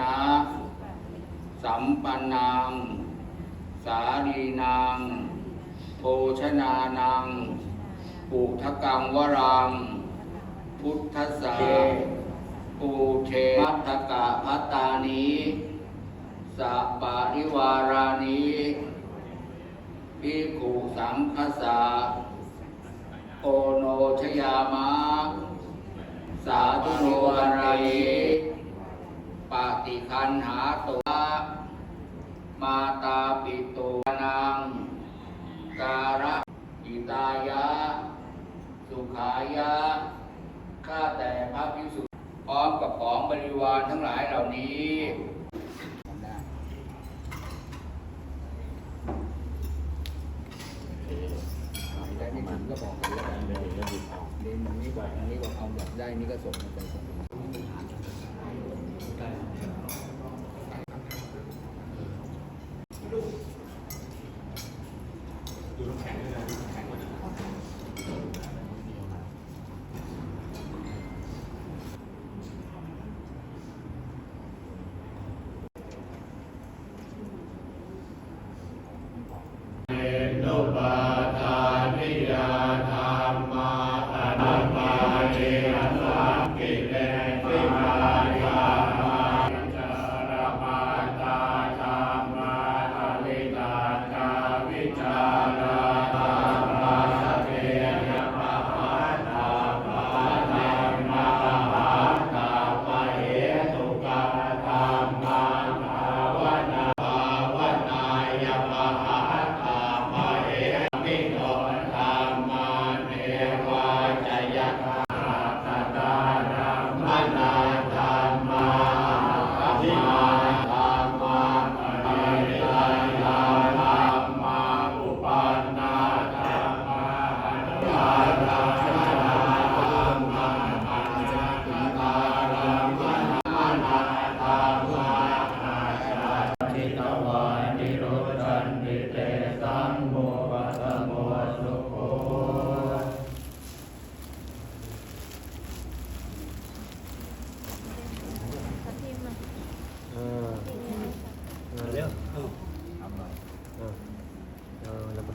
นะ สัมปันนังสาลีนางโภชนานังปุถกังวรังพุทธสาปูเชมัตกะพัตานีสัปปะริวารานีภิกขุสังคสาโอโนชยามะ สาธุโนอะไร ปฏิคันหาตัวมาตาปิตุนังการะอิตายะ สุขายะ ข้าแต่พระภิกษุพร้อมกับของบริวารทั้งหลายเหล่านี้ได้ไม่ถึงก็บอกกันแล้วกันเลยเรียนนี้บอกอันนี้บอกเอาแบบได้นี่ก็ส่งไปส่ง เ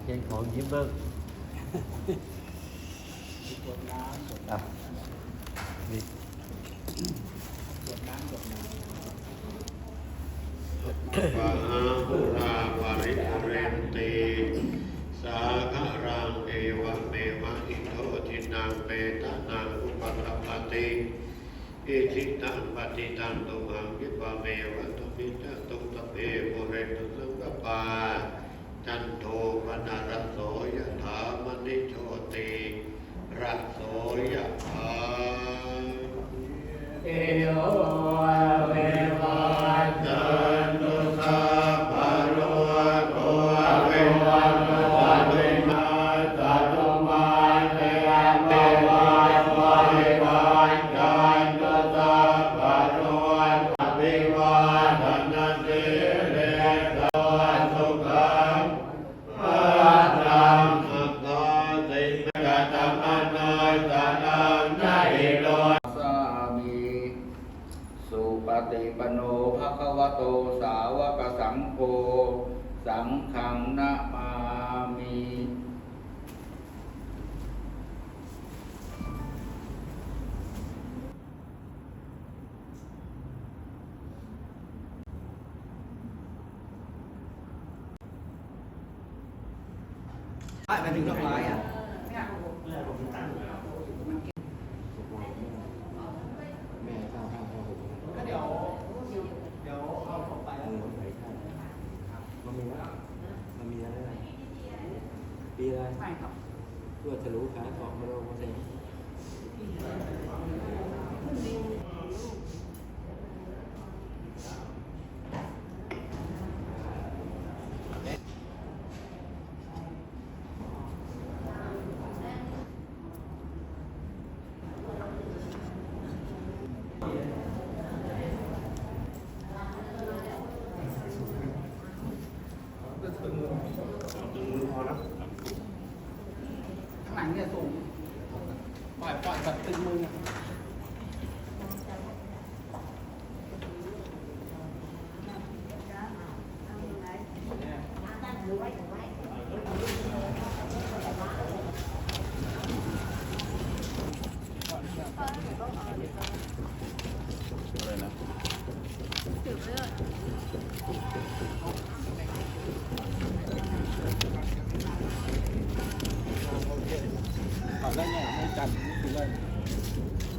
ก่งของยิ้มบ้างอะนี่วะหาภูราภริปุเรนติสาคารังเอวะเมวะอิโททินังเปตานังอุปกัปปติอิทิตังปฏิตังตุหังวิปะเมวะตุมิจตุตะเปปุเรนตุสังกปา จันโทปนารโสยถามณิโชติระโสยถาเอโย มีว่ามันมีอะไรนะปีอะไรไม่ครับเพื่อจะรู้ขายของมาโลมาเซ็นข้างหลังเนี่ยสูงปล่อยปล่อยแบบตึงมืออะ อะไรนะเอาได้ไงไม่จัดไม่คือเลยค่อย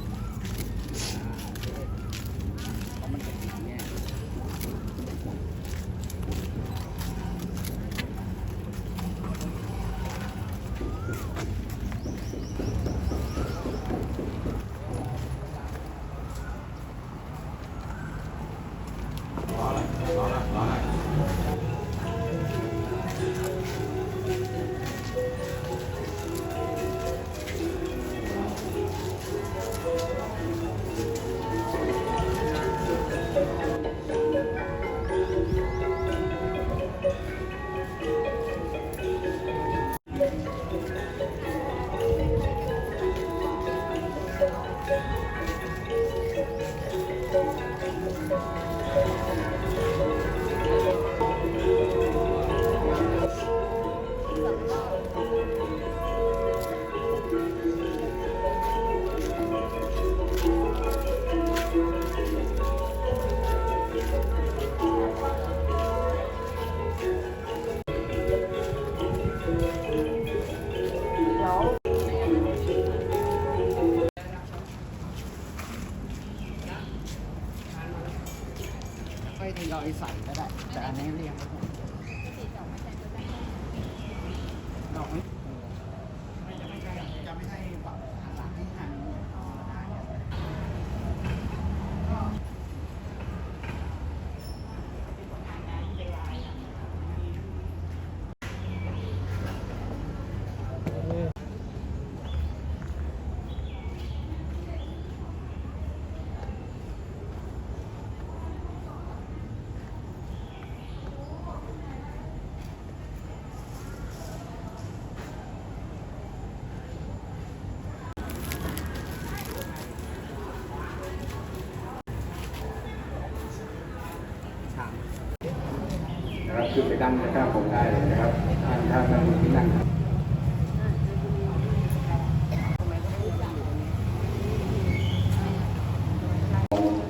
คือไปตั้งข้างผมได้เลยนะครับท่านท่านนั่งที่นั่งครับ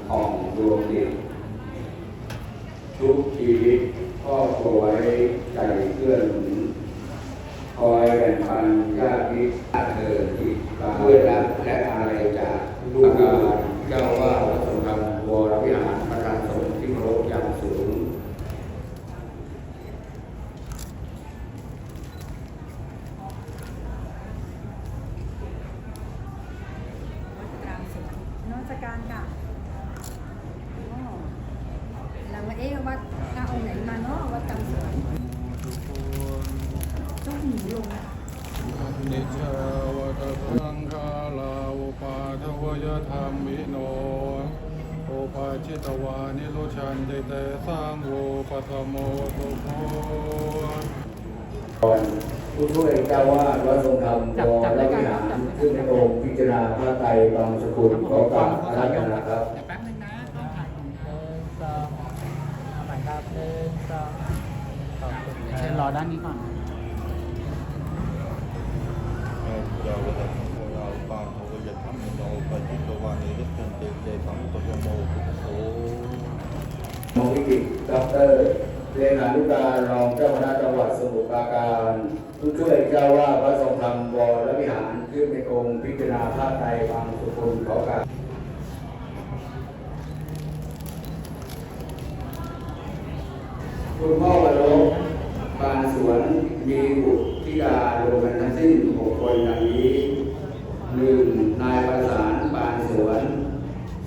ของดวงจิตทุกชีวิตก็คอยใจเกื้อนคอยแบ่งปันญาติมิตรเธอที่ด้วยรักและอะไรจากลูกกาเจ้าว่าวัดสมธรรมวรวิหาร ธรรมวรวิหารซึ่งในองค์พิจารณาพระไตรบางสกุลขอกราบอาราธนาครับเดี๋ยวแป๊บนึงนะต้องถ่ายของหนึ่งสองเอาใหม่ครับหนึ่งสองขอบคุณคเชิญรรัอบด้านนี้ก่อนยาวะสังโฆลาอุปาทวยธรรมิโนโอภาชิตวานิโรชันเตเตสังโฆปัทโมตุโพมงวิกิตดอกเตอรเลขานุการรองเจ้าคณะจังหวัดสมุทรปราการ ผู้ช่วยเจ้าว่าดวัดทรงธรรมวรวิหารซึ่งในองค์พิจารณาพระไตรบางสกุลขอกาบคุณพ่อวรลปานสวนมีบุตรธิดารวมกันทั้งสิ้นหกคนดังนี้หนึ่งนายประสานปานสวน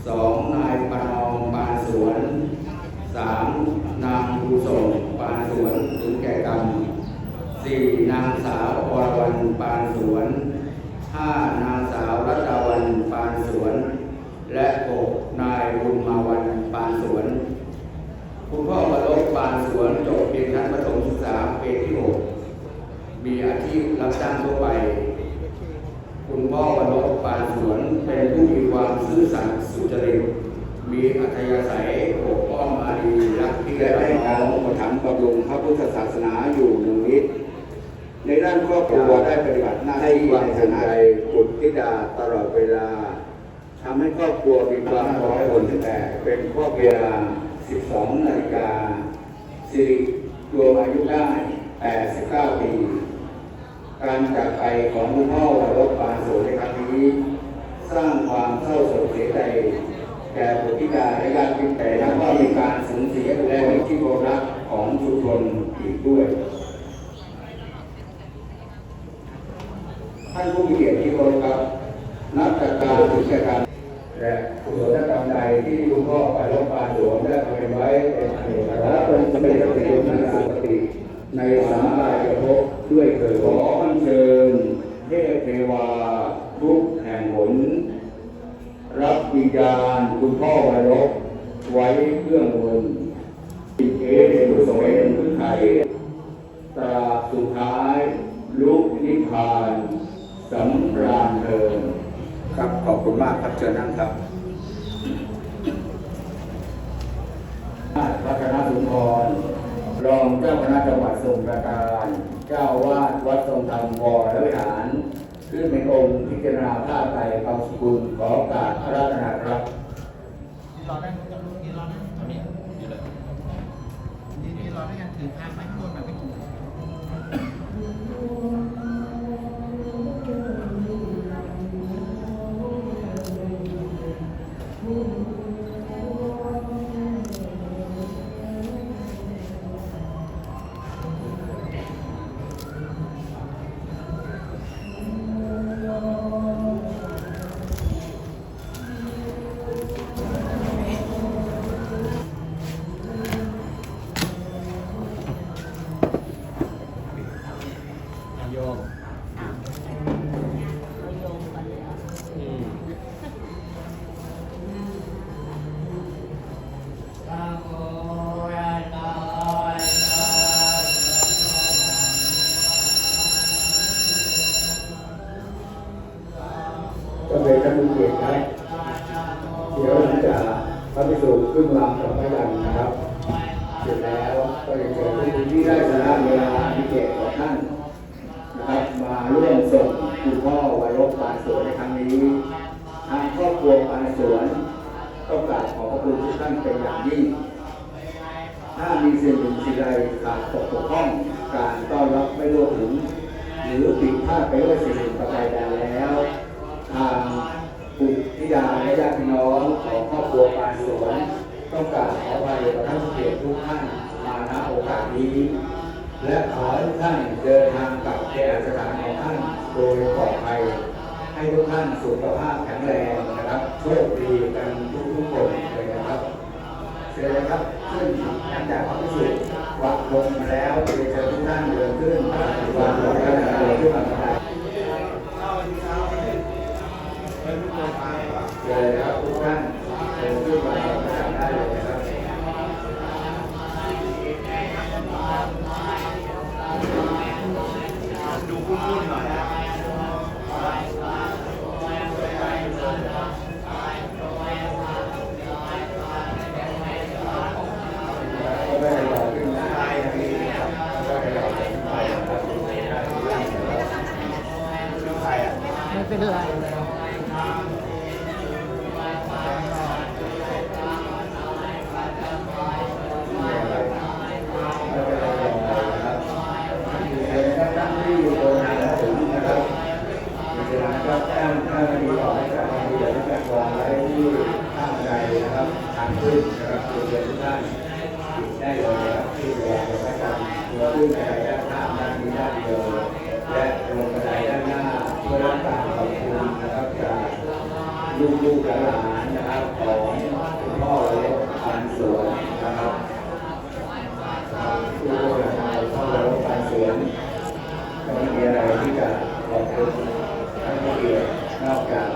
สองนายประนอมปานสวนสามนางภูส่งปานสวนถึงแก่กรรม สี่นางสาวอรวรรณปานสวนห้านางสาวรัตดาวันปานสวน และหกนายบุญมาวันปานสวน คุณพ่อวรลบปานสวนจบเพียงชั้นประถมศึกษาปีที่หกมีอาชีพรับจ้างทั่วไป คุณพ่อวรบปานสวนเป็นผู้มีความซื่อสัตย์สุจริต มีอัธยาศัยปกป้องอารีรักพี่และให้น้องอุปถัมภ์บำรุงพระพุทธศาสนาอยู่หนึ่งนิด ในด้าน ครัวได้ปฏิบัติหน้าที่ในฐานะบุตรธิดาตลอดเวลาทำให้ครอบครัวมีความอบอุ่นแต่เป็นครอบครัว12 นาฬิกาสิริรวมอายุได้ 89 ปี การจากไปของคุณพ่อวรบปานโสในครั้งนี้ สร้างความเศร้าโศกเสียใจแก่บุตรธิดาและญาติมิตรแต่แล้วก็มีการสูญเสียและมีที่เคารพรักของชุมชนอีกด้วยานผู้มีเกียรติที่เคารพครับนับจากการถึงการและกุศลกรรมใดที่คุณพ่อไปรบปานหลวงได้ทำไว้เป็นอเนกประสงค์เป็นสมเด็จพระเจ้าอยู่หัวสุปฏิในสามกายภพด้วยเถิดขออัญเชิญเทพเทวาทุกแห่งหน รับวิญญาณคุณพ่อวรบไว้เครื่อง เชิญนั่งครับรัตนสุนทร รองเจ้าคณะจังหวัดสมุทรปราการ เจ้าวาดวัดทรงธรรมวรวิหาร ขึ้นเป็นองค์พิจารณาท่าไตรคำสกุลขอโอกาสพระราชนาครับ ธิดาและญาติพี่น้องของครอบครัวปานสวนต้องกาบขออภัยกับท่านเกียรติทุกท่านมาณโอกาสนี้ และขอให้ทุกท่านเดินทางกลับแก่สถานของท่านโดยปลอดภัย ให้ทุกท่านสุขภาพแข็งแรงนะครับโชคดีกันทุกๆคนเลยนะครับเสร็จแล้วครับขึ้นหลังจากพระพิสุวัดลงมาแล้วเรียนเชิญทุกท่านเดินขึ้นวางดอกไม้เดินขึ้นมา เลยครับทุกท่านเดินขึ้มาบันได้เลยครับดูคุ้นๆหน่อยนะไม่เราขึ้นได้อย่างนี้นะครับก็ให้เราขึ้นไปนะครับ คือใครอะ ไม่เป็นไร ตั้งที่อยู่บนทางถึงนะครับเวลาก็แจ้งเจ้าหน้าที่ออกให้การที่จะจัดวางไว้ที่ข้างใดนะครับทางขึ้นนะครับเรียนทุกท่านหยุดได้เลยนะครับที่วางไว้กันตัวขึ้นไปด้านข้างด้านนี้ด้านเดียวและลงบันไดด้านหน้าเพื่อรับการขอบคุณนะครับจากลูกๆหลานๆนะครับของคุณพ่อและทานสวนนะครับลูกๆหลานๆพ่อและทานสวน ก็ไม่มีอะไรที่จะขอบคุณท่านผู้เกียรติ นอกจาก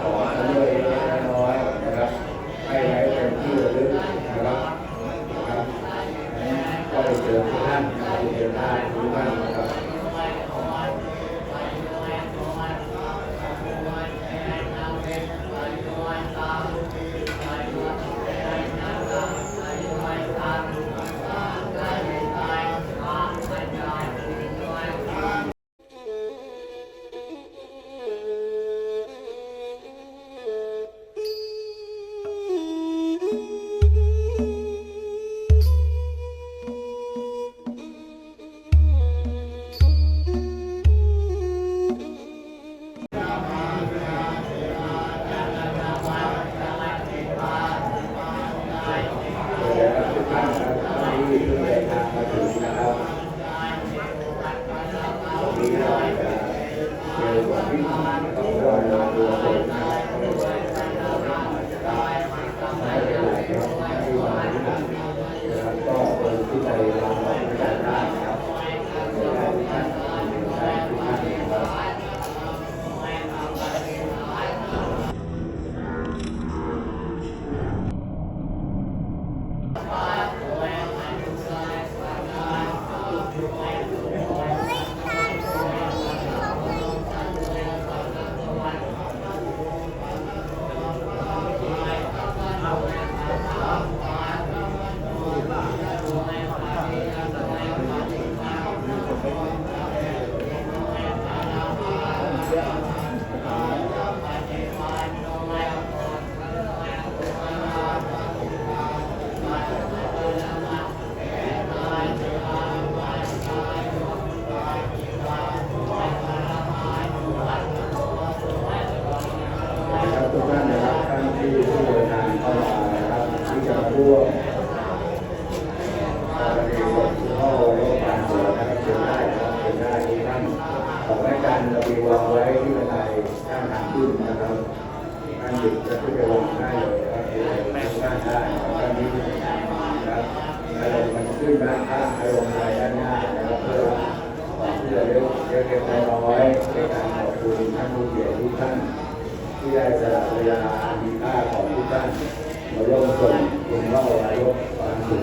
ความถึง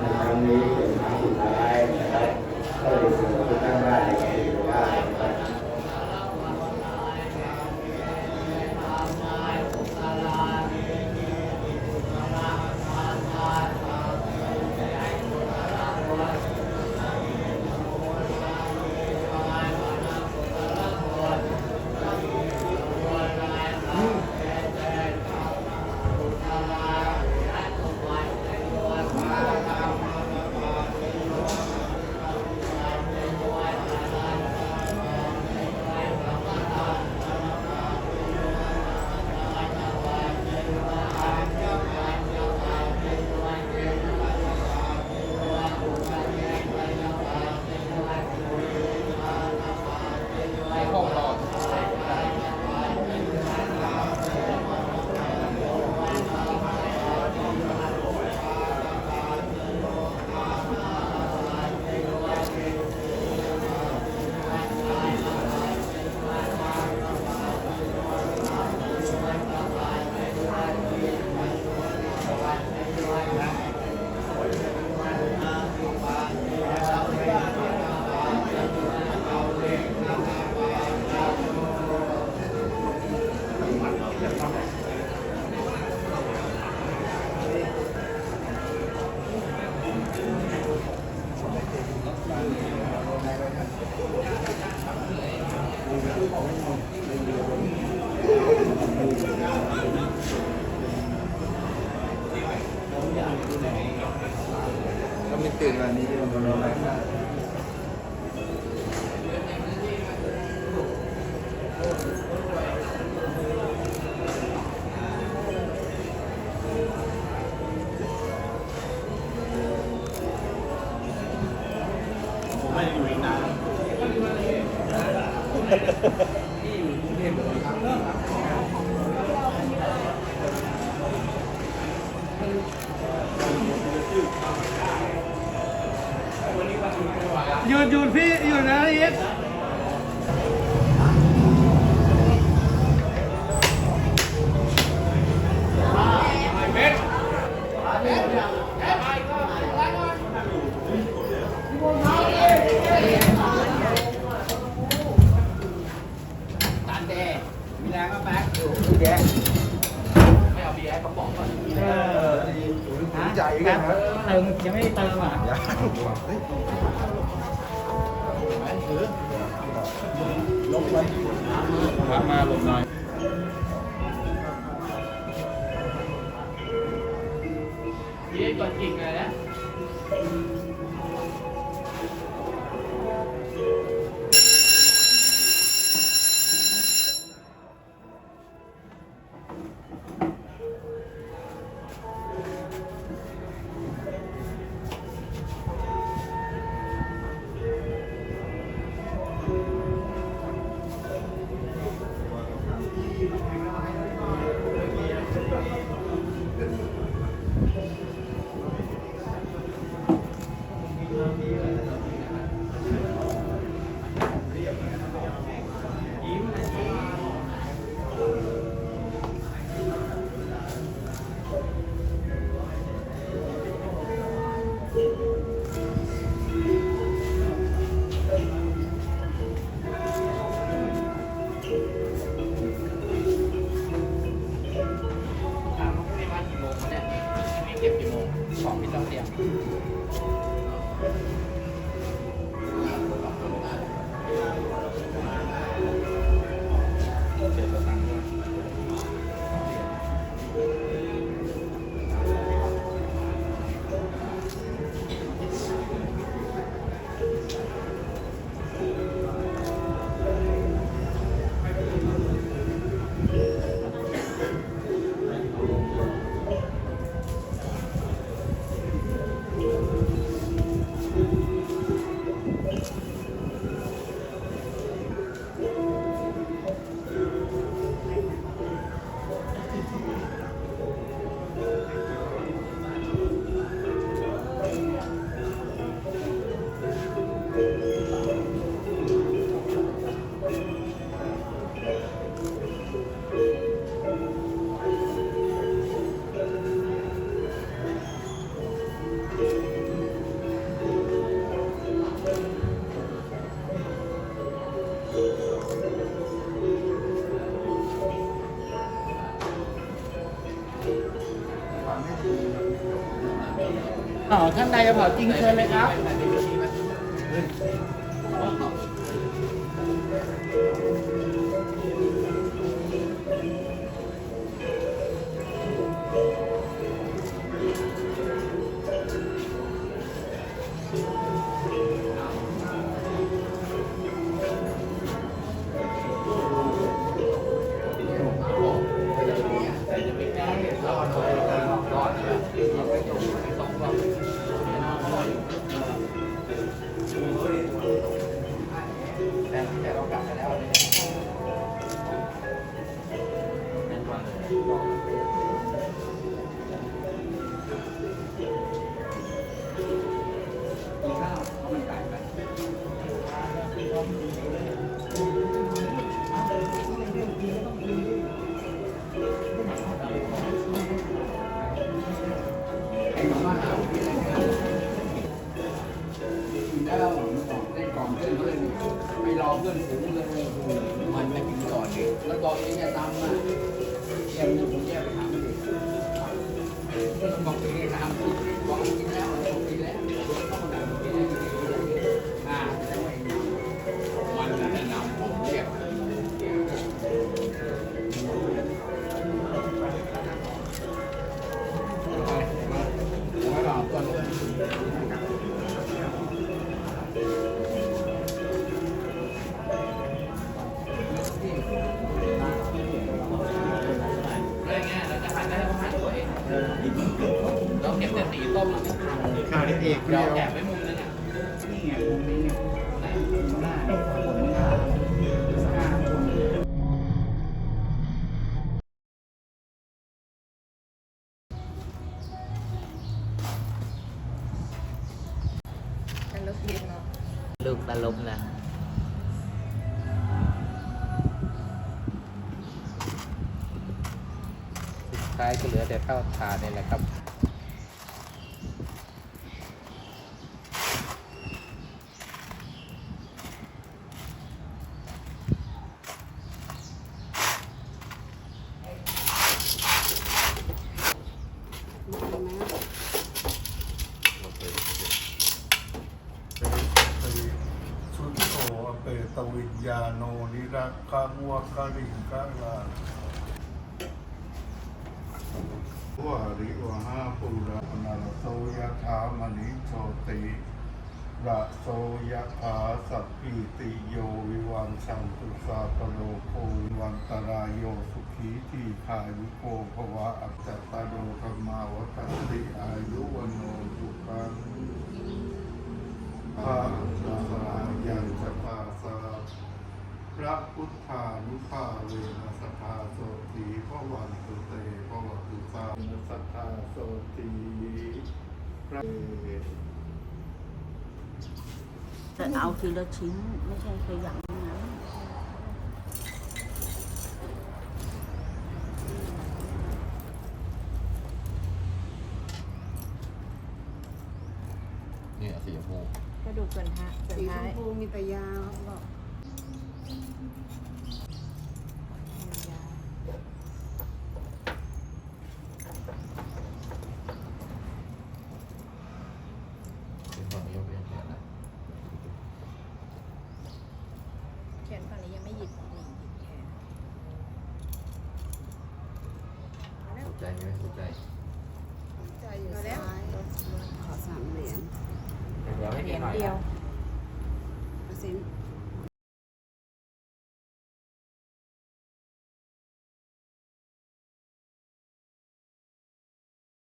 ในครั้งนี้ ก็ไม่ตื่นวันนี้มันร้อนมาก ติมยังไม่เติมอะมาลงหน่อย อ๋อท่านใดจะเผาจริงเชิญเลยครับ เก็บแต่สีต้มอะข่าวเด็กเราเดียวแอบไว้มุมนึงอะนี่ไงมุมนี้ไงมุมหน้าผมหน้าหน้าคนลูกตลบนะ สุดท้ายก็เหลือแต่ข้าวทานนี่แหละครับ สุดโตอเปตวิ ญาโนนิรักขังวะคาริงกะลาวาริวหาปุระนาลโสยถามณิโชติระโสยถาสัพพิติโยวิวังสันตุสาปโลโควันตรายโยสุขีทีขายุโกภวะอัจจตโดธรรมาวตัสติอายุวโนสุขังพระนารายัญชภาสา พระพุทธานุภาเวนัสธาโสตีพระวันตุเตพระวันตุสานุสัทธาโสตีพระจะเอาทีละชิ้นไม่ใช่ขยำนะนี่สีชมพูกระดูกส่วนท้ายส่วนสีชท้ามยพูมีแต่ยาเขาบอก